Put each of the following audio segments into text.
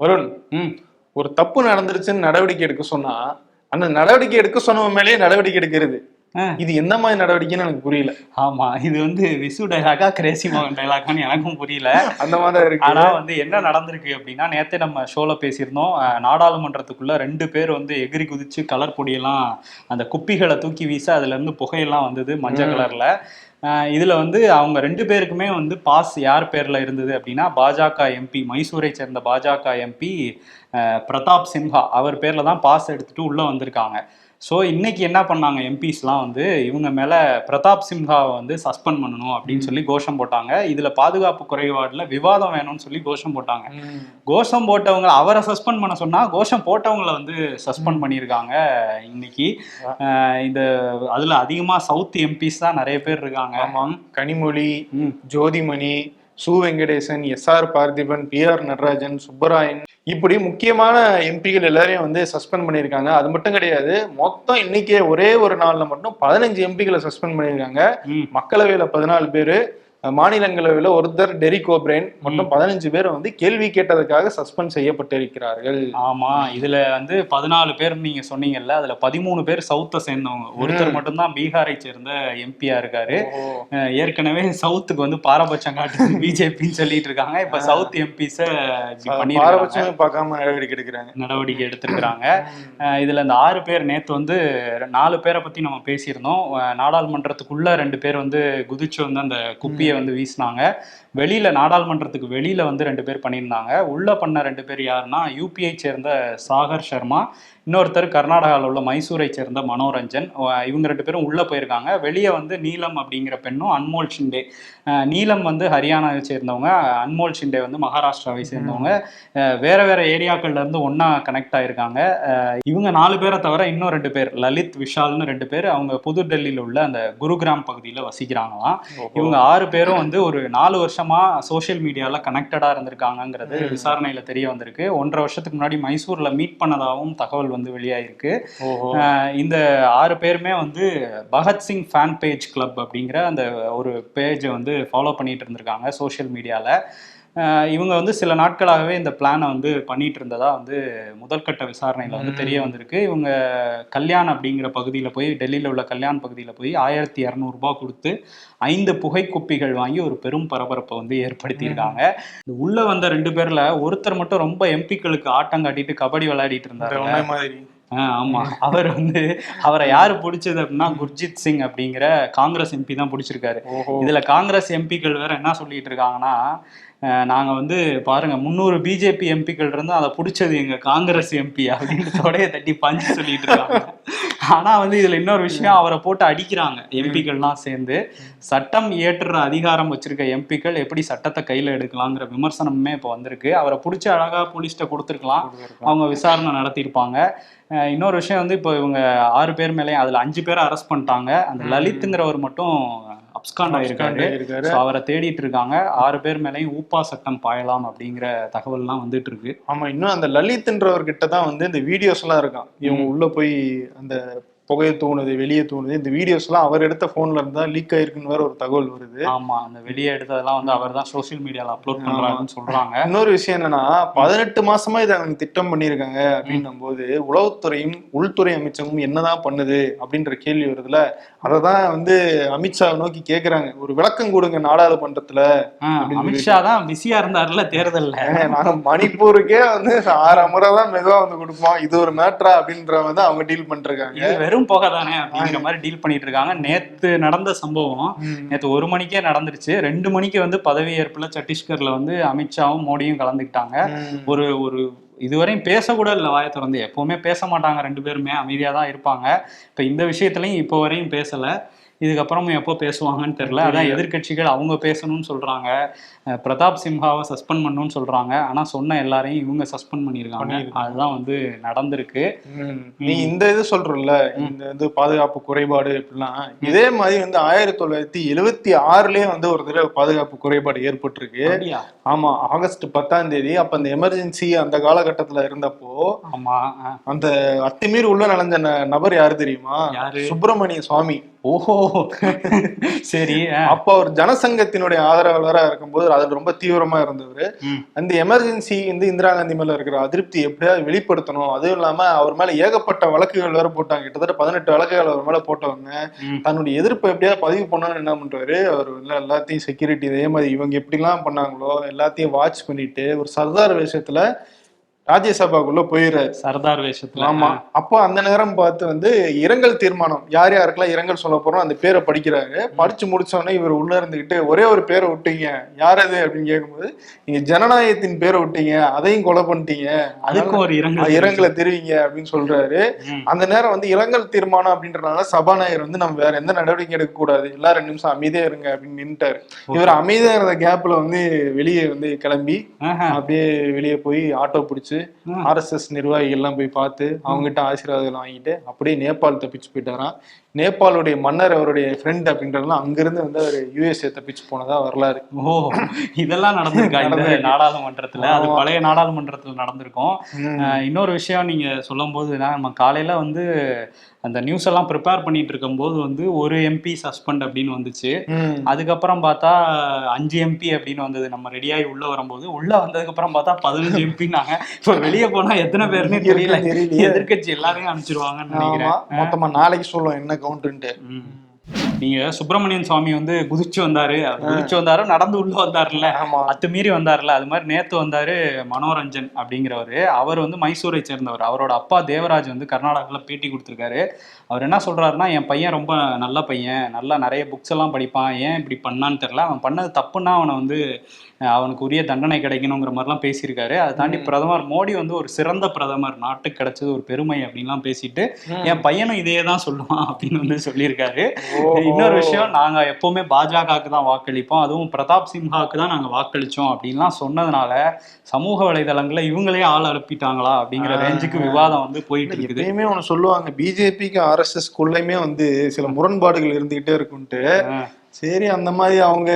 வருண் ம் ஒரு தப்பு நடந்துருச்சுன்னு நடவடிக்கை எடுக்க சொன்னா அந்த நடவடிக்கை எடுக்க சொன்னவன் மேலேயே நடவடிக்கை எடுக்கிறது. இது எந்த மாதிரி நடவடிக்கைன்னு எனக்கு புரியல. ஆமா இது வந்து விசு டைலாக்கா கிரேசி மோகன் டைலாக்கான்னு எனக்கும் புரியல. அந்த மாதிரி இருக்கு. ஆனா வந்து என்ன நடந்திருக்கு அப்படின்னா நேத்தே நம்ம ஷோல பேசியிருந்தோம். நாடாளுமன்றத்துக்குள்ள ரெண்டு பேர் வந்து எகிரி குதிச்சு கலர் பொடியெல்லாம் அந்த குப்பிகளை தூக்கி வீச அதுல இருந்து புகையெல்லாம் வந்தது மஞ்சள் கலர்ல. இதில் வந்து அவங்க ரெண்டு பேருக்குமே வந்து பாஸ் யார் பேரில் இருந்தது அப்படின்னா பாஜக எம்பி மைசூரை சேர்ந்த பாஜக எம்பி பிரதாப் சின்ஹா. அவர் பேரில் தான் பாஸ் எடுத்துகிட்டு உள்ளே வந்திருக்காங்க. ஸோ இன்னைக்கு என்ன பண்ணாங்க எம்பிஸ்லாம் வந்து இவங்க மேல பிரதாப் சின்ஹாவை வந்து சஸ்பெண்ட் பண்ணணும் அப்படின்னு சொல்லி கோஷம் போட்டாங்க. இதுல பாதுகாப்பு குறைபாடுல விவாதம் வேணும்னு சொல்லி கோஷம் போட்டாங்க. கோஷம் போட்டவங்க அவரை சஸ்பெண்ட் பண்ண சொன்னா கோஷம் போட்டவங்கள வந்து சஸ்பெண்ட் பண்ணியிருக்காங்க இன்னைக்கு. இந்த அதுல அதிகமா சவுத் எம்பிஸ் தான் நிறைய பேர் இருக்காங்க. ஆமா Kanimozhi. Jothimani Su. Venkatesan S. R. Parthiban P. R. Natarajan Subbarayan இப்படி முக்கியமான எம்பிகள் எல்லாரையும் வந்து சஸ்பெண்ட் பண்ணியிருக்காங்க. அது மட்டும் கிடையாது மொத்தம் இன்னைக்கே ஒரே ஒரு நாள்ல மட்டும் பதினஞ்சு எம்பிகளை சஸ்பெண்ட் பண்ணியிருக்காங்க. மக்களவையில பதினாலு பேரு மாநிலங்களவையில ஒருத்தர் டெரிக் ஓப்ரேன் மொத்தம் பதினஞ்சு பேர் வந்து கேள்வி கேட்டதுக்காக சஸ்பெண்ட் செய்யப்பட்டிருக்கிறார்கள். ஆமா இதுல வந்து பதினாலு பேர் நீங்க சொன்னீங்கல்ல அதுல பதிமூணு பேர் சவுத்தை சேர்ந்தவங்க. ஒருத்தர் மட்டும்தான் பீகாரை சேர்ந்த எம்பியா இருக்காரு. ஏற்கனவே சவுத்துக்கு வந்து பாரபட்சம் காட்டுது பிஜேபின்னு சொல்லிட்டு இருக்காங்க. இப்ப சவுத் எம்பிஸ பாரபட்சமே பார்க்காம நடவடிக்கை எடுக்கிறாங்க. நடவடிக்கை எடுத்திருக்கிறாங்க. இதுல இந்த ஆறு பேர் நேத்து வந்து நாலு பேரை பத்தி நம்ம பேசியிருந்தோம். நாடாளுமன்றத்துக்குள்ள ரெண்டு பேர் வந்து குதிச்சு வந்து அந்த குப்பியை வந்து வீசினாங்க. வெளியில நாடாளுமன்றத்துக்கு வெளியில வந்து ரெண்டு பேர் பண்ணியிருந்தாங்க. உள்ள பண்ண ரெண்டு பேர் யாருன்னா யூபிஐ சேர்ந்த சாகர் சர்மா இன்னொருத்தர் கர்நாடகாவில் உள்ள மைசூரை சேர்ந்த மனோரஞ்சன். இவங்க ரெண்டு பேரும் உள்ள போயிருக்காங்க. வெளியே வந்து நீலம் அப்படிங்கிற பெண்ணும் அன்மோல் ஷிண்டே. நீலம் வந்து ஹரியானாவை சேர்ந்தவங்க அன்மோல் ஷிண்டே வந்து மகாராஷ்டிராவை சேர்ந்தவங்க. வேற வேற ஏரியாக்கள்ல இருந்து ஒண்ணா கனெக்ட் ஆயிருக்காங்க. இவங்க நாலு பேரை தவிர இன்னும் ரெண்டு பேர் லலித் விஷால்னு ரெண்டு பேர் அவங்க புது டெல்லியில உள்ள அந்த குருகிராம் பகுதியில வசிக்கிறாங்களாம். இவங்க ஆறு பேரும் வந்து ஒரு நாலு வருஷமா சோஷியல் மீடியால கனெக்டடா இருந்திருக்காங்கங்கிறது விசாரணையில தெரிய வந்திருக்கு. ஒன்றரை வருஷத்துக்கு முன்னாடி மைசூர்ல மீட் பண்ணதாகவும் தகவல் வந்து வெளியாயிருக்கு. இந்த ஆறு பேருமே வந்து பகத்சிங் ஃபேன் பேஜ் கிளப் அப்படிங்கிற அந்த ஒரு பேஜை வந்து ஃபாலோ பண்ணிட்டு இருந்திருக்காங்க சோஷியல் மீடியால இவங்க வந்து சில நாட்களாகவே இந்த பிளானை வந்து பண்ணிட்டு இருந்ததா வந்து முதல்கட்ட விசாரணையில வந்து தெரிய வந்திருக்கு. இவங்க கல்யாண் அப்படிங்கிற பகுதியில் போய் டெல்லியில் உள்ள கல்யாண் பகுதியில் போய் ஆயிரத்தி இரநூறுபா கொடுத்து ஐந்து புகைக்குப்பிகள் வாங்கி ஒரு பெரும் பரபரப்பை வந்து ஏற்படுத்தியிருக்காங்க. உள்ள வந்த ரெண்டு பேர்ல ஒருத்தர் மட்டும் ரொம்ப எம்பிக்களுக்கு ஆட்டம் காட்டிட்டு கபடி விளையாடிட்டு இருந்தாரு மாதிரி. ஆ, ஆமா. அவர் வந்து அவரை யாரு பிடிச்சது அப்படின்னா குர்ஜித் சிங் அப்படிங்கிற காங்கிரஸ் எம்பி தான் பிடிச்சிருக்காரு. இதுல காங்கிரஸ் எம்பிக்கள் வேற என்ன சொல்லிட்டு இருக்காங்கன்னா அஹ், நாங்க வந்து பாருங்க முந்நூறு பிஜேபி எம்பிக்கள் இருந்து அதை பிடிச்சது எங்க காங்கிரஸ் எம்பி அப்படின்னு தொடைய தட்டி பஞ்சு சொல்லிட்டு இருக்காங்க. ஆனா வந்து இதுல இன்னொரு விஷயம் அவரை போட்டு அடிக்கிறாங்க எம்பிக்கள்லாம் சேர்ந்து. சட்டம் இயற்றுற அதிகாரம் வச்சிருக்க எம்பிக்கள் எப்படி சட்டத்தை கையில எடுக்கலாங்கிற விமர்சனமுமே இப்போ வந்திருக்கு. அவரை பிடிச்ச அழகா போலீஸ்ட்ட கொடுத்துருக்கலாம். அவங்க விசாரணை நடத்தியிருப்பாங்க. இன்னொரு விஷயம் வந்து இப்போ இவங்க ஆறு பேர் மேலேயும் அதுல அஞ்சு பேரை அரெஸ்ட் பண்ணிட்டாங்க. அந்த லலித்ங்கிறவர் மட்டும் அப்ஸ்காண்ட் ஆயிருக்காரு. அவரை தேடிட்டு இருக்காங்க. ஆறு பேர் மேலேயும் ஊப்பா சட்டம் பாயலாம் அப்படிங்கிற தகவல்லாம் வந்துட்டு இருக்கு. ஆமா இன்னும் அந்த லலித்ன்றவர்கிட்ட தான் வந்து இந்த வீடியோஸ் எல்லாம் இருக்கான். இவங்க உள்ள போய் அந்த புகையை தூணுது வெளியே தூணுது. இந்த வீடியோஸ் எல்லாம் அவர் எடுத்த போன்ல இருந்தா லீக் ஆயிருக்குன்னு வேற ஒரு தகவல் வருது. ஆமா அந்த வெளியே எடுத்ததெல்லாம் வந்து அவர் தான் சோசியல் மீடியால அப்லோட் பண்றாங்கன்னு சொல்றாங்க. இன்னொரு விஷயம் என்னன்னா பதினெட்டு மாசமா இதை அவங்க திட்டம் பண்ணியிருக்காங்க அப்படின்னும் போது உளவுத்துறையும் உள்துறை அமைச்சகமும் என்னதான் பண்ணுது அப்படின்ற கேள்வி வருதுல. அததான் வந்து அமித்ஷா நோக்கி கேக்குறாங்க. ஒரு விளக்கம் கொடுங்க நாடாளுமன்றத்துல அமித்ஷா தான் பிஸியா இருந்தாருல தேர்தல்ல. நாங்க மணிப்பூருக்கே வந்து ஆறு முறை தான் மெதுவா வந்து கொடுப்போம். இது ஒரு மேட்ரா அப்படின்ற வந்து அவங்க டீல் இது வெறும் புகை தானே அப்படிங்கிற மாதிரி டீல் பண்ணிட்டு இருக்காங்க நேத்து நடந்த சம்பவம். நேத்து ஒரு மணிக்கே நடந்துருச்சு. ரெண்டு மணிக்கு வந்து பதவியேற்புல சத்தீஸ்கர்ல வந்து அமித்ஷாவும் மோடியும் கலந்துக்கிட்டாங்க. ஒரு ஒரு இதுவரையும் பேசக்கூட இல்லை வாயை திறந்து. எப்பவுமே பேச மாட்டாங்க ரெண்டு பேருமே. அமைதியா தான் இருப்பாங்க. இப்ப இந்த விஷயத்துலயும் இப்போ வரையும் பேசல. இதுக்கப்புறமும் எப்போ பேசுவாங்கன்னு தெரியல. அதான் எதிர்க்கட்சிகள் அவங்க பேசணும்னு சொல்றாங்க. அஹ் பிரதாப் சிம்ஹாவை சஸ்பெண்ட் பண்ணணும்னு சொல்றாங்க. ஆனா சொன்ன எல்லாரையும் இவங்க சஸ்பெண்ட் பண்ணியிருக்காங்க. அதுதான் வந்து நடந்திருக்கு. நீ இந்த இது சொல்றல இந்த இது பாதுகாப்பு குறைபாடு இப்படிலாம். இதே மாதிரி வந்து ஆயிரத்தி தொள்ளாயிரத்தி எழுவத்தி ஆறுலயே வந்து ஒரு தடவை பாதுகாப்பு குறைபாடு ஏற்பட்டிருக்கு. அப்படியா? ஆமா. ஆகஸ்ட் பத்தாம் தேதி அப்ப அந்த எமர்ஜென்சி அந்த காலகட்டத்துல இருந்தப்போ ஆமா. அஹ் அந்த அத்துமீறி உள்ள நுழைஞ்ச ந- நபர் யாரு தெரியுமா? சுப்பிரமணிய சுவாமி. ஓஹோ சரி. அப்போ அவர் ஜனசங்கத்தினுடைய ஆதரவாளரா இருக்கும்போது அதுல ரொம்ப தீவிரமா இருந்தவர். அந்த எமர்ஜென்சி வந்து இந்திரா காந்தி மேல இருக்கிற அதிருப்தி எப்படியாவது வெளிப்படுத்தணும் அதுவும் இல்லாம அவர் மேல ஏகப்பட்ட வழக்குகள் வேற போட்டாங்க கிட்டத்தட்ட பதினெட்டு வழக்குகள் அவர் மேல போட்டவங்க. தன்னுடைய எதிர்ப்பை எப்படியாவது பதிவு பண்ணணும்னு என்ன பண்றாரு அவர் எல்லா- எல்லாத்தையும் செக்யூரிட்டி இதே மாதிரி இவங்க எப்படிலாம் பண்ணாங்களோ எல்லாத்தையும் வாட்ச் பண்ணிட்டு ஒரு சர்தார் வேஷத்துல ராஜ்யசபாக்குள்ள போயிடுறாரு. சர்தார் வேஷத்துல. ஆமா. அப்போ அந்த நேரம் பார்த்து வந்து இரங்கல் தீர்மானம் யார் யாருக்கெல்லாம் இரங்கல் சொல்ல போறோம் அந்த பேரை படிக்கிறாரு. படிச்சு முடிச்ச உடனே இவர் உள்ள இருந்துகிட்டு ஒரே ஒரு பேரை விட்டீங்க. யார் அது? அப்படின்னு கேட்கும்போது நீங்க ஜனநாயகத்தின் பேரை விட்டீங்க. அதையும் கொலை பண்ணிட்டீங்க. அதுக்கும் ஒரு இரங்கல் இரங்கலை தெரிவிங்க. அப்படின்னு சொல்றாரு. அந்த நேரம் வந்து இரங்கல் தீர்மானம் அப்படின்றனால சபாநாயகர் வந்து நம்ம வேற எந்த நடவடிக்கை எடுக்க கூடாது எல்லா ரெண்டு நிமிஷம் அமைதியா இருங்க அப்படின்னு நின்னுட்டாரு. இவர் அமைதியா இருந்த கேப்ல வந்து வெளியே வந்து கிளம்பி. அப்படியே வெளியே போய் ஆட்டோ பிடிச்சு ம். ஆர்எஸ்எஸ் நிர்வாகிகள் எல்லாம் போய் பார்த்து அவங்ககிட்ட ஆசீர்வாதம் வாங்கிட்டு அப்படியே நேபாள் தப்பிச்சு போயிட்டாராம் நேபாளுடைய மன்னர் அவருடைய ஃப்ரெண்ட் அப்படின்றதுலாம் அங்கிருந்து வந்து அவர் யூஎஸ்ஏ தப்பிச்சு போனதா வரலாறு ஓ இதெல்லாம் நடந்திருக்கா இந்த. நாடாளுமன்றத்துல அது. பழைய நாடாளுமன்றத்துல நடந்திருக்கும் இன்னொரு விஷயம் நீங்க சொல்லும்போது நான் நம்ம காலையில வந்து அந்த நியூஸ் எல்லாம் ப்ரிப்பேர் பண்ணிட்டு இருக்கும்போது வந்து ஒரு எம்பி சஸ்பெண்ட் அப்படின்னு வந்துச்சு. அதுக்கப்புறம் பார்த்தா அஞ்சு எம்பி அப்படின்னு வந்தது நம்ம ரெடியாகி உள்ள வரும்போது உள்ள வந்ததுக்கு அப்புறம் பார்த்தா பதினஞ்சு எம்பினாங்க இப்ப வெளியே போனா எத்தனை பேருன்னு தெரியல. தெரியலையே. எதிர்க்கட்சி எல்லாரையும் அனுப்பிச்சிருவாங்கன்னு நினைக்கிறேன். மொத்தமா நாளைக்கு சொல்லுவோம் என்ன கவுண்ட்டுன்ட்டு ம். நீங்க சுப்பிரமணியன் சுவாமி வந்து குதிச்சு வந்தாரு. குதிச்சு வந்தாரு நடந்து உள்ள வந்தாருல்ல. அத்துமீறி வந்தார்ல அது மாதிரி நேத்து வந்தாரு மனோரஞ்சன் அப்படிங்கிறவரு. அவர் வந்து மைசூரை சேர்ந்தவர். அவரோட அப்பா தேவராஜ் வந்து கர்நாடகாவில் பேட்டி கொடுத்துருக்காரு. அவர் என்ன சொல்றாருன்னா என் பையன் ரொம்ப நல்ல பையன். நல்லா நிறைய புக்ஸ் எல்லாம் படிப்பான். ஏன் இப்படி பண்ணான்னு தெரியல. அவன் பண்ணது தப்புன்னா அவனை வந்து அவனுக்கு உரிய தண்டனை கிடைக்கணுங்கிற மாதிரிலாம் பேசியிருக்காரு அதை தாண்டி பிரதமர் மோடி வந்து ஒரு சிறந்த பிரதமர் நாட்டுக்கு கிடைச்சது ஒரு பெருமை அப்படின்லாம் பேசிட்டு என் பையனும் இதே தான் சொல்லுவான் அப்படின்னு வந்து சொல்லியிருக்காரு. இன்னொரு விஷயம் நாங்க எப்பவுமே பாஜகவுக்கு தான் வாக்களிப்போம் அதுவும் பிரதாப் சிம்ஹாவுக்கு தான் நாங்க வாக்களிச்சோம் அப்படின்லாம் சொன்னதுனால சமூக வலைதளங்கள்ல இவங்களே ஆள் அனுப்பிட்டாங்களா அப்படிங்கிற. ரேஞ்சுக்கு விவாதம் வந்து போயிட்டு இருக்குது எப்பயுமே ஒண்ணு சொல்லுவாங்க பிஜேபிக்கு ஆர்எஸ்எஸ் குள்ளயுமே வந்து சில முரண்பாடுகள் இருந்துகிட்டே இருக்குன்ட்டு. சரி அந்த மாதிரி அவங்க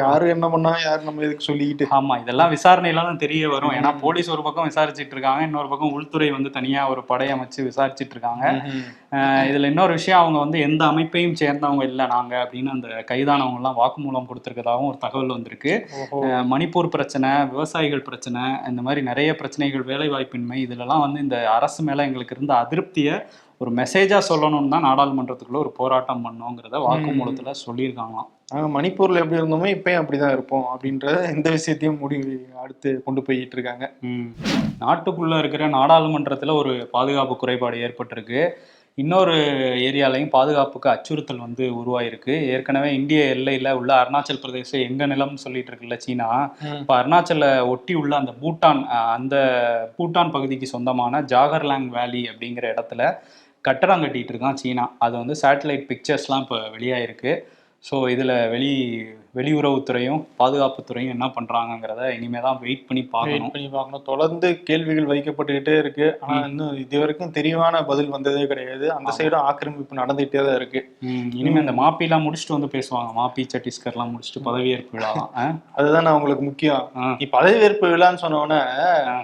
யாரு என்ன பண்ணா யாரு நம்ம எதுக்கு சொல்லிக்கிட்டு? ஆமா இதெல்லாம் விசாரணையில தான் தெரிய வரும். ஏன்னா போலீஸ் ஒரு பக்கம் விசாரிச்சிட்டு இருக்காங்க இன்னொரு பக்கம் உள்துறை வந்து தனியா ஒரு படை அமைச்சு விசாரிச்சிட்டு இருக்காங்க. இதுல இன்னொரு விஷயம் அவங்க வந்து எந்த அமைப்பையும் சேர்ந்தவங்க இல்லை நாங்க அப்படின்னு அந்த கைதானவங்க எல்லாம் வாக்குமூலம் கொடுத்திருக்கதாகவும் ஒரு தகவல் வந்திருக்கு. மணிப்பூர் பிரச்சனை விவசாயிகள் பிரச்சனை இந்த மாதிரி நிறைய பிரச்சனைகள் வேலை வாய்ப்பின்மை இதுலலாம் வந்து இந்த அரசு மேல எங்களுக்கு இருந்த அதிருப்தியை ஒரு மெசேஜா சொல்லணும்னு தான் நாடாளுமன்றத்துக்குள்ள ஒரு போராட்டம் பண்ணோங்கிறத வாக்குமூலத்துல சொல்லியிருக்காங்களாம். நாங்க மணிப்பூர்ல எப்படி இருந்தோமோ இப்பயும் அப்படிதான் இருப்போம் அப்படின்ற எந்த விஷயத்தையும் முடிவு அடுத்து கொண்டு போயிட்டு இருக்காங்க. நாட்டுக்குள்ள இருக்கிற நாடாளுமன்றத்துல ஒரு பாதுகாப்பு குறைபாடு ஏற்பட்டிருக்கு. இன்னொரு ஏரியாலையும் பாதுகாப்புக்கு அச்சுறுத்தல் வந்து உருவாயிருக்கு. ஏற்கனவே இந்திய எல்லையில உள்ள அருணாச்சல் பிரதேசம் எங்க நிலம்னு சொல்லிட்டு இருக்குல்ல சீனா. இப்போ அருணாச்சலை ஒட்டி உள்ள அந்த பூட்டான் அந்த பூட்டான் பகுதிக்கு சொந்தமான ஜாகர்லாங் வேலி அப்படிங்கிற இடத்துல கட்டடம் கட்டிகிட்டு இருக்கான் சீனா. அது வந்து சேட்டலைட் பிக்சர்ஸ்லாம் இப்போ வெளியாயிருக்கு. ஸோ இதில் வெளி வெளியுறவுத்துறையும் பாதுகாப்புத்துறையும் என்ன பண்ணுறாங்கங்கிறத இனிமே தான் வெயிட் பண்ணி பார்க்கணும். பண்ணி பார்க்கணும். தொடர்ந்து கேள்விகள் வைக்கப்பட்டுக்கிட்டே இருக்கு. ஆனா இன்னும் இது வரைக்கும் தெளிவான பதில் வந்ததே கிடையாது. அந்த சைடும் ஆக்கிரமிப்பு நடந்துகிட்டே தான் இருக்கு. இனிமே இந்த மாப்பிலாம் முடிச்சுட்டு வந்து பேசுவாங்க. மாப்பி சத்தீஸ்கர்லாம் முடிச்சுட்டு பதவியேற்பு விழாலாம்? அதுதான் அவங்களுக்கு முக்கியம். நீ பதவியேற்பு விழான்னு சொன்னோன்னே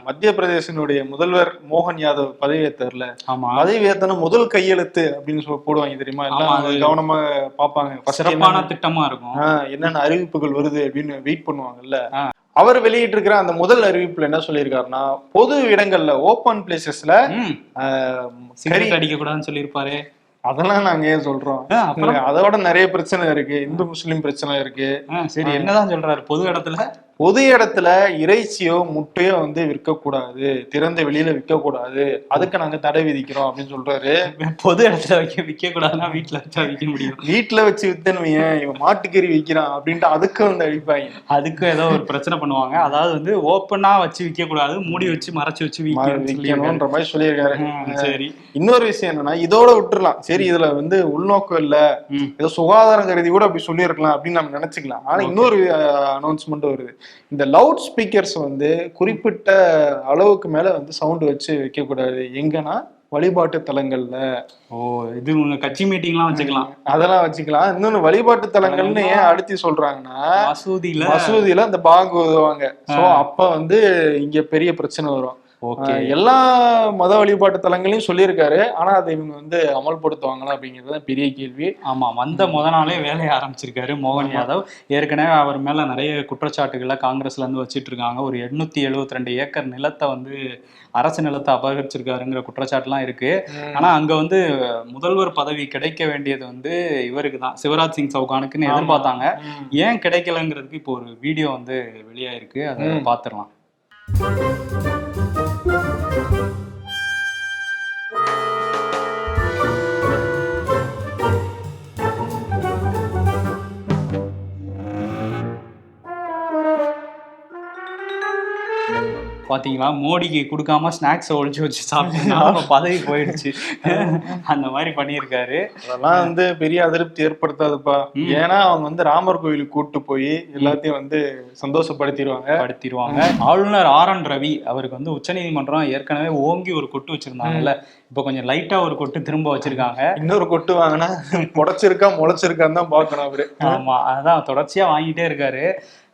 மத்திய பிரதேசனுடைய முதல்வர் மோகன் யாதவ் பதவியேற்றர்ல ஆமா. பதவியேத்தன முதல் கையெழுத்து அப்படின்னு சொல்லி போடுவாங்க தெரியுமா? எல்லாம் கவனமா பார்ப்பாங்க. சிறப்பான திட்டமா இருக்கும். ஆ, என்னென்ன அறிவிப்புகள் வருது அப்படின்னு வெயிட் பண்ணுவாங்கல்ல. அவர் வெளியிட்டு இருக்கிற அந்த முதல் அறிவிப்புல என்ன சொல்லியிருக்காருன்னா பொது இடங்கள்ல ஓப்பன் பிளேசஸ்ல சிகரெட் அடிக்க கூடாதுன்னு சொல்லியிருப்பாரு. அதெல்லாம் நாங்க ஏன் சொல்றோம்? அதோட நிறைய பிரச்சனை இருக்கு. இந்து முஸ்லிம் பிரச்சனை இருக்கு. சரி என்னதான் சொல்றாரு? பொது இடத்துல பொது இடத்துல இறைச்சியோ முட்டையோ வந்து விற்கக்கூடாது. திறந்த வெளியில விற்கக்கூடாது. அதுக்கு நாங்க தடை விதிக்கிறோம் அப்படின்னு சொல்றாரு. பொது இடத்துல வைக்க விற்க கூடாதுன்னா வீட்டுல வச்சா விற்க முடியும். வீட்டுல வச்சு வித்தன்னு வையேன், இவன் மாட்டுக்கறி விற்கிறான் அப்படின்ட்டு அதுக்கு வந்து அடிப்பாங்க. அதுக்கும் ஏதோ ஒரு பிரச்சனை பண்ணுவாங்க. அதாவது வந்து ஓப்பனா வச்சு விற்க கூடாது மூடி வச்சு மறைச்சு வச்சு. விற்கணும்ன்ற மாதிரி சொல்லியிருக்காரு. சரி. இன்னொரு விஷயம் என்னன்னா இதோட விட்டுறலாம். சரி இதுல வந்து உள்நோக்கம் இல்ல. ஏதோ சுகாதாரம் கருதி கூட அப்படி சொல்லியிருக்கலாம் அப்படின்னு நம்ம நினைச்சுக்கலாம். ஆனா இன்னொரு அனௌன்ஸ்மெண்ட் வருது. இந்த லவுட் ஸ்பீக்கர்ஸ் வந்து குறிப்பிட்ட அளவுக்கு மேல வந்து சவுண்ட் வச்சு வைக்க கூடாது எங்கன்னா வழிபாட்டு தலங்கள்ல. ஓ இது உங்க கட்சி மீட்டிங்லாம் வச்சுக்கலாம். அதெல்லாம் வச்சுக்கலாம். இன்னொன்னு வழிபாட்டு தலங்கள்னு ஏன் அடுத்து சொல்றாங்கன்னா மசூதியில. மசூதியில அந்த பாங்கு உதவுவாங்க. சோ அப்ப வந்து இங்க பெரிய பிரச்சனை வரும். ஓகே. எல்லா மத வழிபாட்டு தலங்களையும் சொல்லியிருக்காரு. ஆனா அதை இவங்க வந்து அமல்படுத்துவாங்களா அப்படிங்கிறது தான் பெரிய கேள்வி. ஆமா வந்த முத நாளே வேலையை ஆரம்பிச்சிருக்காரு மோகன் யாதவ். ஏற்கனவே அவர் மேல நிறைய குற்றச்சாட்டுகளை காங்கிரஸ்ல இருந்து வச்சிட்டு இருக்காங்க. ஒரு எண்ணூத்தி எழுபத்தி ரெண்டு ஏக்கர் நிலத்தை வந்து அரசு நிலத்தை அபகரிச்சிருக்காருங்கிற குற்றச்சாட்டுலாம் இருக்கு. ஆனா அங்க வந்து முதல்வர் பதவி கிடைக்க வேண்டியது வந்து இவருக்கு தான். சிவராஜ் சிங் சவுகானுக்குன்னு ஆமா. எதிர்பார்த்தாங்க. ஏன் கிடைக்கலங்கிறதுக்கு இப்போ ஒரு வீடியோ வந்து வெளியாயிருக்கு. அதை ம். பாத்துரலாம் பாத்தீங்களா? மோடிக்கு கொடுக்காம ஸ்நாக்ஸ் ஒழிச்சு வச்சு சாப்பிட்டா பதவி போயிடுச்சு. அந்த மாதிரி பண்ணியிருக்காரு. அதெல்லாம் வந்து பெரிய அதிருப்தி ஏற்படுத்தாதுப்பா. ஏன்னா அவங்க வந்து ராமர் கோயிலுக்கு கூட்டு போய் எல்லாத்தையும் வந்து சந்தோஷப்படுத்திடுவாங்க. படுத்திடுவாங்க. ஆளுநர் ஆர் என் ரவி அவருக்கு வந்து உச்சநீதிமன்றம் ஏற்கனவே ஓங்கி ஒரு கொட்டு வச்சிருந்தாங்கல்ல. இப்போ கொஞ்சம் லைட்டா ஒரு கொட்டு திரும்ப வச்சிருக்காங்க. இன்னொரு கொட்டு வாங்கினா முளைச்சிருக்கா முளைச்சிருக்கான்னு தான் பார்க்கணும் அவரு. ஆமா அதான் தொடர்ச்சியா வாங்கிட்டே இருக்காரு.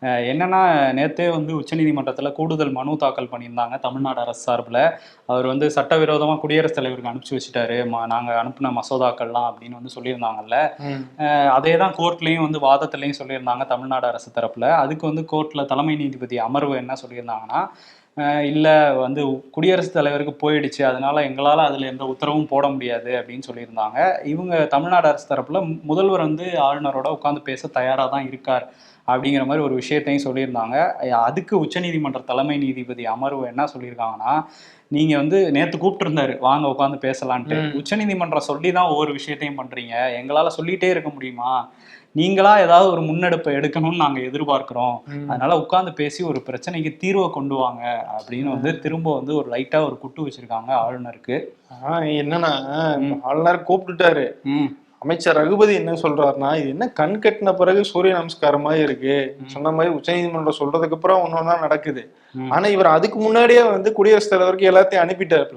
என்னன்னா நேத்தே வந்து உச்சநீதிமன்றத்துல கூடுதல் மனு தாக்கல் பண்ணியிருந்தாங்க தமிழ்நாடு அரசு சார்பில். அவர் வந்து சட்டவிரோதமா குடியரசுத் தலைவருக்கு அனுப்பிச்சு வச்சுட்டாரு. ம- நாங்க அனுப்பின மசோதாக்கள்லாம் அப்படின்னு வந்து சொல்லியிருந்தாங்கல்ல. அதே தான் கோர்ட்லயும் வந்து வாதத்துலயும் சொல்லியிருந்தாங்க தமிழ்நாடு அரசு தரப்புல. அதுக்கு வந்து கோர்ட்ல தலைமை நீதிபதி அமர்வு என்ன சொல்லியிருந்தாங்கன்னா இல்ல வந்து குடியரசுத் தலைவருக்கு போயிடுச்சு. அதனால எங்களால அதுல எந்த உத்தரவும் போட முடியாது அப்படின்னு சொல்லியிருந்தாங்க. இவங்க தமிழ்நாடு அரசு தரப்புல முதல்வர் வந்து ஆளுநரோட உட்காந்து பேச தயாரா தான் இருக்கார் அப்படிங்கிற மாதிரி ஒரு விஷயத்தையும் சொல்லியிருந்தாங்க. அதுக்கு உச்சநீதிமன்ற தலைமை நீதிபதி அமர்வு என்ன சொல்லியிருக்காங்கன்னா நீங்க வந்து நேத்து கூப்பிட்டுருந்தாரு. வாங்க உட்காந்து பேசலான்ட்டு. உச்சநீதிமன்றம் சொல்லி தான் ஒவ்வொரு விஷயத்தையும் பண்றீங்க. எங்களால சொல்லிட்டே இருக்க முடியுமா? நீங்களா ஏதாவது ஒரு முன்னெடுப்பை எடுக்கணும்னு நாங்க எதிர்பார்க்கிறோம். அதனால உட்கார்ந்து பேசி ஒரு பிரச்சனைக்கு தீர்வை கொண்டு வாங்க அப்படின்னு வந்து திரும்ப வந்து ஒரு லைட்டா ஒரு குட்டு வச்சிருக்காங்க ஆளுநருக்கு. ஆஹ் என்னன்னா ஆளுநர் கூப்பிட்டுட்டாரு. அமைச்சர் ரகுபதி என்ன சொல்றாருன்னா இது என்ன கண் கட்டின பிறகு சூரிய நமஸ்காரம் மாதிரி இருக்கு சொன்ன மாதிரி உச்சநீதிமன்றம் சொல்றதுக்கு அப்புறம் ஒன்னொன்னா நடக்குது. ஆனா இவர் அதுக்கு முன்னாடியே வந்து குடியரசுத் தலைவருக்கு எல்லாத்தையும் அனுப்பிட்டாரு.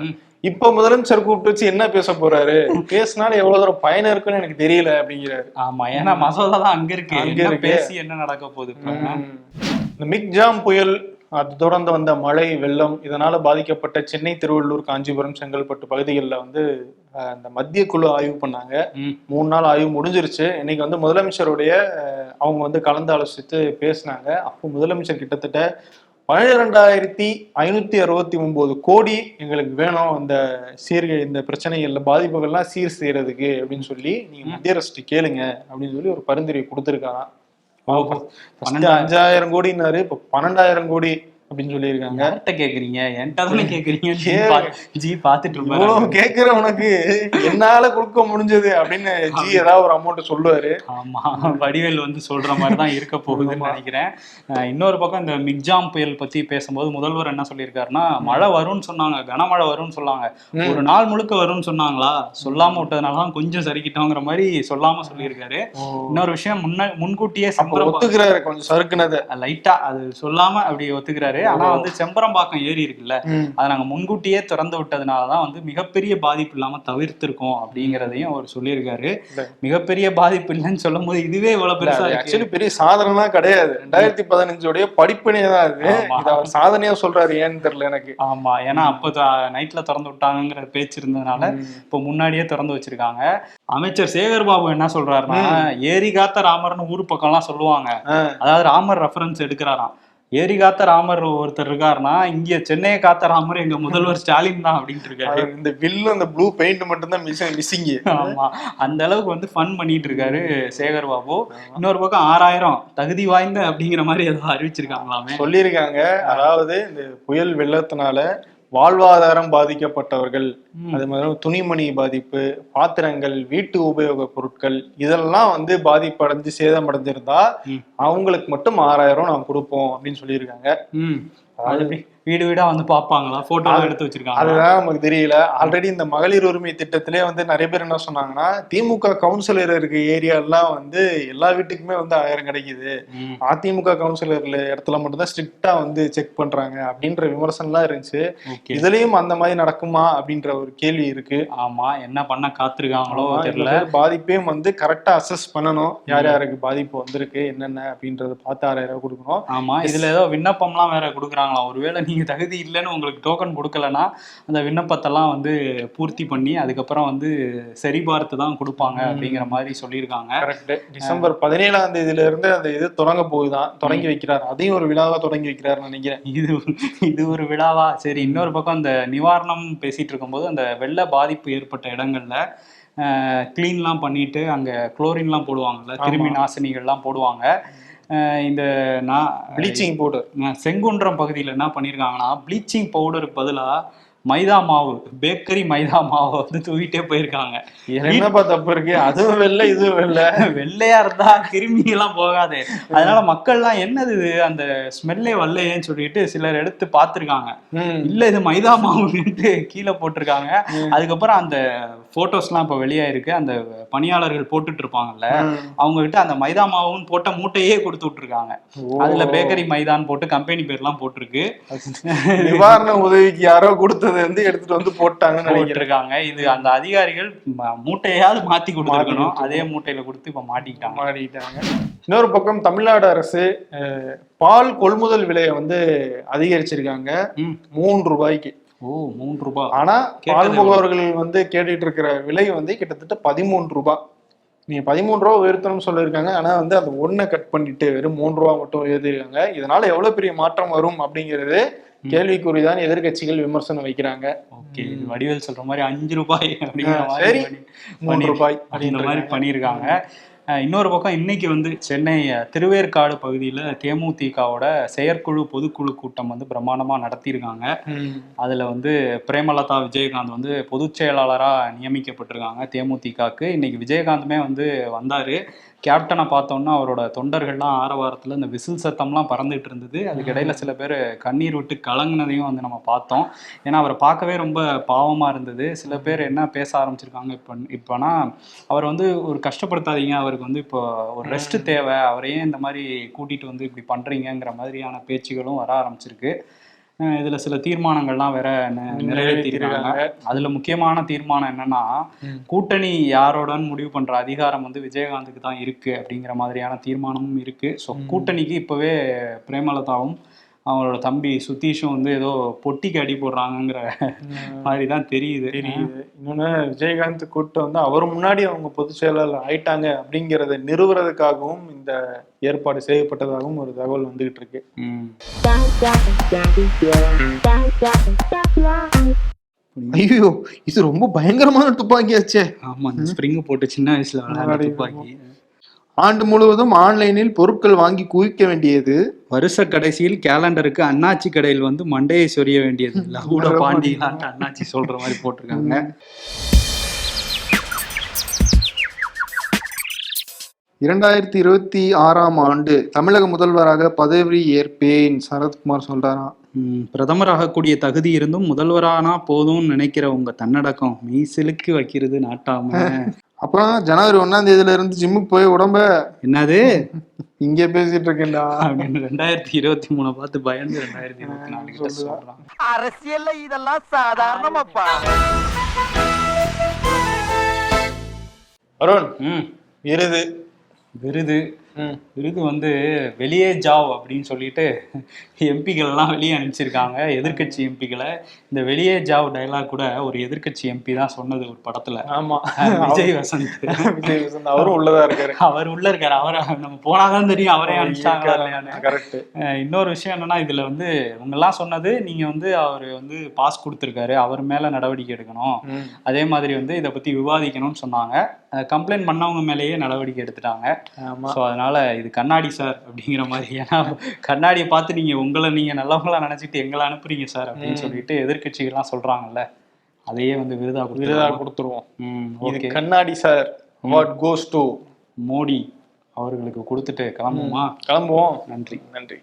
இப்ப முதலமைச்சர் கூப்பிட்டு வச்சு என்ன பேச போறாரு பேசினாலும் எவ்வளவு தூரம் பயன் இருக்குன்னு எனக்கு தெரியல அப்படிங்கிறாரு ஆமா ஏன்னா மசோதா தான் அங்க இருக்கு அங்க. பேசி என்ன நடக்க போகுது? இந்த மிக்ஜாம் புயல் அது தொடர்ந்து வந்த மழை வெள்ளம் இதனால பாதிக்கப்பட்ட சென்னை திருவள்ளூர் காஞ்சிபுரம் செங்கல்பட்டு பகுதிகளில் வந்து அஹ், இந்த மத்திய குழு ஆய்வு பண்ணாங்க. மூணு நாள் ஆய்வு முடிஞ்சிருச்சு. இன்னைக்கு வந்து முதலமைச்சருடைய அவங்க வந்து கலந்து ஆலோசித்து பேசினாங்க. அப்போ முதலமைச்சர் கிட்டத்தட்ட பன்னிரெண்டாயிரத்தி ஐநூத்தி அறுபத்தி ஒன்பது கோடி எங்களுக்கு வேணும். இந்த சீர்கே இந்த பிரச்சனைகள்ல பாதிப்புகள்லாம் சீர் செய்யறதுக்கு அப்படின்னு சொல்லி நீங்க மத்திய அரசு கேளுங்க அப்படின்னு சொல்லி ஒரு பரிந்துரை கொடுத்துருக்காராம். ஃபர்ஸ்ட் அஞ்சாயிரம் கோடினாரு இப்ப பன்னெண்டாயிரம் கோடி அப்படின்னு சொல்லியிருக்காங்க. யார்கிட்ட கேக்குறீங்க? என்கிட்ட தானே கேக்குறீங்க? ஜி பாத்துட்டு இருப்பாரு. கேக்குற உனக்கு என்னால கொடுக்க முடிஞ்சது அப்படின்னு ஜி ஏதாவது ஒரு அமௌண்ட் சொல்லுவாரு. ஆமா வடிவேல் வந்து சொல்ற மாதிரி தான் இருக்க போகுதுன்னு நினைக்கிறேன். இன்னொரு பக்கம் இந்த மிக்ஜாம் புயல் பத்தி பேசும்போது முதல்வர் என்ன சொல்லியிருக்காருன்னா மழை வரும்னு சொன்னாங்க கனமழை வரும்னு சொன்னாங்க. ஒரு நாள் முழுக்க வரும்னு சொன்னாங்களா? சொல்லாம விட்டதுனால தான் கொஞ்சம் சரிக்கிட்டோங்கிற மாதிரி சொல்லாம சொல்லியிருக்காரு. இன்னொரு விஷயம் முன்ன முன்கூட்டியே அப்ப செம்பரம் ஒத்துக்கிறாரு கொஞ்சம் சறுக்குனத. லைட்டா அது சொல்லாம அப்படி ஒத்துக்கிறாரு. ஆனா வந்து செம்பரம்பாக்கம் ஏரி இருக்குல்ல. அதை நாங்க முன்கூட்டியே திறந்து விட்டதுனால தான் வந்து மிகப்பெரிய பாதிப்பு இல்லாம தவிர்த்திருக்கோம் அப்படிங்கிறதையும் அவர் சொல்லியிருக்காரு. மிகப்பெரிய பாதிப்பு இல்லைன்னு சொல்லும் போது இதுவே இவ்வளவு பெருசா இருக்கு. ஆக்சுவலி பெரிய சாதனைலாம் கிடையாது. ரெண்டாயிரத்தி பதினஞ்சோடைய படிப்பினே தான். இத அவர் சாதனையா சொல்றாரு ஏன்னு தெரியல எனக்கு. ஆமா ஏன்னா அப்போ நைட்ல திறந்து விட்டாங்கங்கிற பேச்சு இருந்ததுனால இப்போ முன்னாடியே திறந்து வச்சிருக்காங்க. அமைச்சர் சேகர் பாபு என்ன சொல்றாருன்னா ஏரி காத்த ராமர்னு ஊர் பக்கம்லாம் சொல்லுவாங்க. அதாவது ராமர் ரெஃபரன்ஸ் எடுக்கிறாராம். ஏரி காத்த ராமர் ஒருத்தர் இருக்காருன்னா இங்க சென்னையை காத்த ராமர் எங்க முதல்வர் ஸ்டாலின் தான் அப்படின்ட்டு இருக்காரு. இந்த வில்லு அந்த ப்ளூ பெயிண்ட் மட்டும் தான் மிஸ் மிஸ்ஸிங் ஆமா. அந்த அளவுக்கு வந்து ஃபன் பண்ணிட்டு இருக்காரு சேகர் பாபு. இன்னொரு பக்கம் ஆறாயிரம் தகுதி வாய்ந்த அப்படிங்கிற மாதிரி ஏதோ அறிவிச்சிருக்காங்களாமே. சொல்லியிருக்காங்க. அதாவது இந்த புயல் வெள்ளத்தினால வாழ்வாதாரம் பாதிக்கப்பட்டவர்கள். அது மாதிரி துணிமணி பாதிப்பு பாத்திரங்கள் வீட்டு உபயோக பொருட்கள் இதெல்லாம் வந்து பாதிப்படைஞ்சு சேதமடைஞ்சிருந்தா. அவங்களுக்கு மட்டும் ஆறாயிரம் நான் கொடுப்போம் அப்படின்னு சொல்லியிருக்காங்க வீடு வீடா வந்து பாப்பாங்களா போட்டோ எடுத்து வச்சிருக்காங்க அதுதான் நமக்கு தெரியல. ஆல்ரெடி இந்த மகளிர் உரிமை திட்டத்திலே வந்து நிறைய பேர் என்ன சொன்னாங்கன்னா திமுக கவுன்சிலர் இருக்க ஏரியா எல்லாம் வந்து எல்லா வீட்டுக்குமே வந்து ஆயிரம் கிடைக்குது. அதிமுக கவுன்சிலர்ல இடத்துல மட்டும்தான் ஸ்ட்ரிக்டா வந்து செக் பண்றாங்க அப்படின்ற விமர்சனம்லாம் இருந்துச்சு. ஓகே இதுலயும் அந்த மாதிரி நடக்குமா அப்படின்ற ஒரு கேள்வி இருக்கு. ஆமா என்ன பண்ண காத்திருக்காங்களோ தெரியல. பாதிப்பையும் வந்து கரெக்டா அசஸ் பண்ணணும். யார் யாருக்கு பாதிப்பு வந்திருக்கு என்னென்ன அப்படின்றத பார்த்து ஆறாயிரம் ரூபாய் கொடுக்கணும். ஆமா இதுல ஏதோ விண்ணப்பம்லாம் வேற கொடுக்குறாங்களாம் ஒருவேளை நீ நீங்க தகுதி இல்லைன்னு உங்களுக்கு டோக்கன் கொடுக்கலன்னா அந்த விண்ணப்பத்தெல்லாம் வந்து பூர்த்தி பண்ணி அதுக்கப்புறம் வந்து சரி பார்த்து தான் கொடுப்பாங்க அப்படிங்கிற மாதிரி சொல்லியிருக்காங்க. கரெக்ட் டிசம்பர் பதினேழாம் தேதியில இருந்து அந்த இது தொடங்க போகுதான் தொடங்கி வைக்கிறார். அதையும் ஒரு விழாவா தொடங்கி வைக்கிறாருன்னு நினைக்கிறேன். இது இது ஒரு விழாவா? சரி இன்னொரு பக்கம் அந்த நிவாரணம் பேசிட்டு இருக்கும்போது அந்த வெள்ள பாதிப்பு ஏற்பட்ட இடங்கள்ல க்ளீன்லாம் பண்ணிட்டு அங்க குளோரின்லாம் போடுவாங்கல்ல கிருமி நாசினிகள்லாம் போடுவாங்க. இந்த நான் ப்ளீச்சிங் பவுடர் செங்குன்றம் பகுதியில் என்ன பண்ணியிருக்காங்கன்னா ப்ளீச்சிங் பவுடருக்கு பதிலாக மைதா மாவு பேக்கரி மைதா மாவை வந்து தூக்கிட்டே போயிருக்காங்க. என்னப்பா தப்பு இருக்கு? அதுவும் வெள்ளை இதுவும் வெள்ளை. வெள்ளையா இருந்தா கிருமி எல்லாம் போகாது. அதனால மக்கள்லாம் என்னது இது? அந்த ஸ்மெல்லே வரலையேன்னு சொல்லிட்டு சிலர் எடுத்து பார்த்துருக்காங்க. ம். இல்ல இது மைதா மாவுன்ட்டு கீழே போட்டிருக்காங்க. அதுக்கப்புறம் அந்த போட்டோஸ்லாம் இப்போ வெளியாயிருக்கு. அந்த பணியாளர்கள் போட்டுட்டு இருப்பாங்கல்ல. அவங்க கிட்ட அந்த மைதா மாவுன்னு போட்ட மூட்டையே கொடுத்து விட்டுருக்காங்க. அதுல பேக்கரி மைதான் போட்டு கம்பெனி பேர்லாம் போட்டிருக்கு. நிவாரண உதவிக்கு யாரோ கொடுத்தது. வந்து எடுத்துட்டு வந்து போட்டாங்கன்னு போட்டிருக்காங்க. இது அந்த அதிகாரிகள் மூட்டையாவது மாத்தி கொடுத்துருக்கணும். அதே மூட்டையில கொடுத்து இப்ப மாட்டிக்கிட்டாங்க. மாறிட்டாங்க இன்னொரு பக்கம் தமிழ்நாடு அரசு பால் கொள்முதல் விலையை வந்து அதிகரிச்சிருக்காங்க. மூன்று ரூபாய்க்கு. ஓ மூன்று ரூபாய் ஆனா பால் முகவர்கள் வந்து கேட்டுட்டு இருக்கிற விலை வந்து கிட்டத்தட்ட பதிமூன்று ரூபாய் நீங்க பதிமூன்று ரூபா உயர்த்தணும்னு சொல்லியிருக்காங்க. ஆனா வந்து அந்த ஒன்றை கட் பண்ணிட்டு வெறும் மூன்று ரூபா மட்டும் உயர்த்திருக்காங்க. இதனால எவ்வளவு பெரிய மாற்றம் வரும் அப்படிங்கிறது கேள்விக்குறிதான் எதிர்க்கட்சிகள் விமர்சனம் வைக்கிறாங்க. ஓகே இது வடிவேல் சொல்ற மாதிரி அஞ்சு ரூபாய் அப்படிங்கிற மாதிரி பண்ணி- ரூபாய். இந்த மாதிரி பண்ணியிருக்காங்க. இன்னொரு பக்கம் இன்னைக்கு வந்து சென்னை திருவேற்காடு பகுதியில் தேமுதிகவோட செயற்குழு பொதுக்குழு கூட்டம் வந்து பிரம்மாண்டமா நடத்தியிருக்காங்க. அதில் வந்து பிரேமலதா விஜயகாந்த் வந்து பொதுச் செயலாளராக நியமிக்கப்பட்டிருக்காங்க தேமுதிகக்கு இன்னைக்கு விஜயகாந்துமே வந்து வந்தார். கேப்டனை பார்த்தோன்னா அவரோட தொண்டர்கள்லாம் ஆரவாரத்தில் இந்த விசில் சத்தம்லாம் பறந்துட்டு இருந்தது. அதுக்கு இடையில சில பேர் கண்ணீர் விட்டு கலங்கினதையும் வந்து நம்ம பார்த்தோம். ஏன்னா அவரை பார்க்கவே ரொம்ப பாவமாக இருந்தது. சில பேர் என்ன பேச ஆரம்பிச்சிருக்காங்க இப்போ இப்போனா அவர் வந்து ஒரு கஷ்டப்படுத்தாதீங்க. அவருக்கு வந்து இப்போ ஒரு ரெஸ்ட் தேவை. அவரையே இந்த மாதிரி கூட்டிட்டு வந்து இப்படி பண்றீங்கங்கிற மாதிரியான பேச்சுகளும் வர ஆரம்பிச்சிருக்கு. இதுல சில தீர்மானங்கள்லாம் வேற நிறைவேற்றிருக்காங்க. அதுல முக்கியமான தீர்மானம் என்னன்னா. கூட்டணி யாரோடன்னு முடிவு பண்ற அதிகாரம் வந்து விஜயகாந்துக்கு தான் இருக்கு அப்படிங்கிற மாதிரியான தீர்மானமும் இருக்கு. ஸோ கூட்டணிக்கு இப்பவே பிரேமலதாவும் அவங்களோட தம்பி சுதீஷும் வந்து ஏதோ பொட்டிக்கு அடி போடுறாங்கங்கிற மாதிரி தான் தெரியுது. தெரியுது. இன்னொன்னு விஜயகாந்த் கூட்டம் வந்து அவர் முன்னாடி அவங்க பொதுச் செயலாளர் ஆயிட்டாங்க அப்படிங்கறத நிறுவுறதுக்காகவும் இந்த ஏற்பாடு செய்யப்பட்டதாகவும் ஒரு தகவல் வந்துகிட்டு இருக்கு. ஐயோ இது ரொம்ப பயங்கரமான துப்பாக்கியாச்சே. ஆமா இந்த ஸ்ப்ரிங் போட்டு சின்ன வயசுல துப்பாக்கி. ஆண்டு முழுவதும் ஆன்லைனில் பொருட்கள் வாங்கி குவிக்க வேண்டியது. வருஷ கடைசியில் கேலண்டருக்கு அண்ணாச்சி கடையில் வந்து மண்டையை சொரிய வேண்டியது. லகுட பாண்டியலான்ட்டு அண்ணாச்சி சொல்ற மாதிரி போட்டிருக்காங்க. இரண்டாயிரத்தி இருபத்தி ஆறாம் ஆண்டு தமிழக முதல்வராக பதவி ஏற்பேன் சரத்குமார் சொல்றாராம் ம், பிரதமராகக்கூடிய தகுதி இருந்தும் முதல்வரானா போதும்னு நினைக்கிற உங்க தன்னடக்கம் மெய்சிலுக்கு வைக்கிறது நாட்டாம. அப்புறம் ஜனவரி ஒண்ணாம் தேதியில இருந்து ஜிம்முக்கு போய் உடம்ப என்னது? இங்கே பேசிட்டு இருக்கேன்டா. அப்படின்னு ரெண்டாயிரத்தி இருபத்தி மூணு பார்த்து பயந்து ரெண்டாயிரத்தி இருபத்தி நாலு கிட்ட சொல்றான். அரசியல்ல இதெல்லாம் சாதாரணமாப்பா. அருண் ம். விருது. விருது. விருது வந்து வெளியே ஜாவ் அப்படின்னு சொல்லிட்டு எம்பிகள் எல்லாம் வெளியே அனுப்பிச்சிருக்காங்க எதிர்க்கட்சி எம்பிகளை. இந்த வெளியே ஜாவ் டைலாக் கூட ஒரு எதிர்க்கட்சி எம்பி தான் சொன்னது ஒரு படத்துல. ஆமா. விஜய் வசந்த். விஜய் வசந்த். அவரும் உள்ளதா இருக்காரு. அவர் உள்ள இருக்காரு. அவரை நம்ம போனாதான் தெரியும் அவரே அனுப்பிச்சாங்களா இல்லையான்னு. கரெக்ட் இன்னொரு விஷயம் என்னன்னா இதுல வந்து இவங்கெல்லாம் சொன்னது நீங்க வந்து அவர் வந்து பாஸ் கொடுத்துருக்காரு. அவர் மேல நடவடிக்கை எடுக்கணும். அதே மாதிரி வந்து இதை பத்தி விவாதிக்கணும்னு சொன்னாங்க. கம்ப்ளைண்ட் பண்ணவங்க மேலேயே நடவடிக்கை எடுத்துட்டாங்க. ஸோ அதனால இது கண்ணாடி சார் அப்படிங்கிற மாதிரி. ஏன்னா கண்ணாடியை பார்த்து நீங்க உங்களை நீங்க நல்லவங்களா நினைச்சிட்டு எங்களை அனுப்புறீங்க சார் அப்படின்னு சொல்லிட்டு எதிர்க்கட்சிகள்லாம் சொல்றாங்கல்ல. அதையே வந்து விருதா விருதா கொடுத்துருவோம். கண்ணாடி sir. Award goes to Modi அவர்களுக்கு கொடுத்துட்டு கிளம்புமா? கிளம்புவோம். நன்றி. நன்றி.